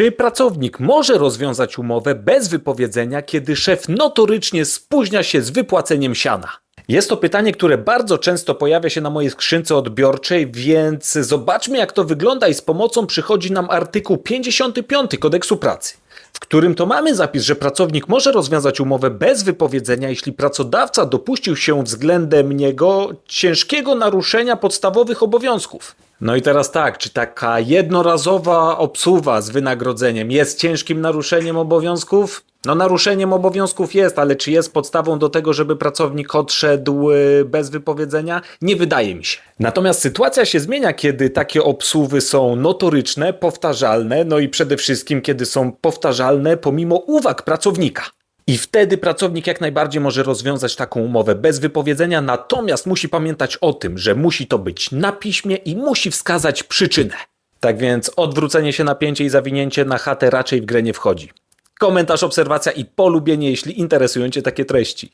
Czy pracownik może rozwiązać umowę bez wypowiedzenia, kiedy szef notorycznie spóźnia się z wypłaceniem siana? Jest to pytanie, które bardzo często pojawia się na mojej skrzynce odbiorczej, więc zobaczmy jak to wygląda i z pomocą przychodzi nam artykuł 55 kodeksu pracy, w którym to mamy zapis, że pracownik może rozwiązać umowę bez wypowiedzenia, jeśli pracodawca dopuścił się względem niego ciężkiego naruszenia podstawowych obowiązków. No i teraz tak, czy taka jednorazowa obsuwa z wynagrodzeniem jest ciężkim naruszeniem obowiązków? No naruszeniem obowiązków jest, ale czy jest podstawą do tego, żeby pracownik odszedł y, bez wypowiedzenia? Nie wydaje mi się. Natomiast sytuacja się zmienia, kiedy takie obsuwy są notoryczne, powtarzalne, no i przede wszystkim kiedy są powtarzalne pomimo uwag pracownika. I wtedy pracownik jak najbardziej może rozwiązać taką umowę bez wypowiedzenia, natomiast musi pamiętać o tym, że musi to być na piśmie i musi wskazać przyczynę. Tak więc odwrócenie się napięcie i zawinięcie na chatę raczej w grę nie wchodzi. Komentarz, obserwacja i polubienie, jeśli interesują Cię takie treści.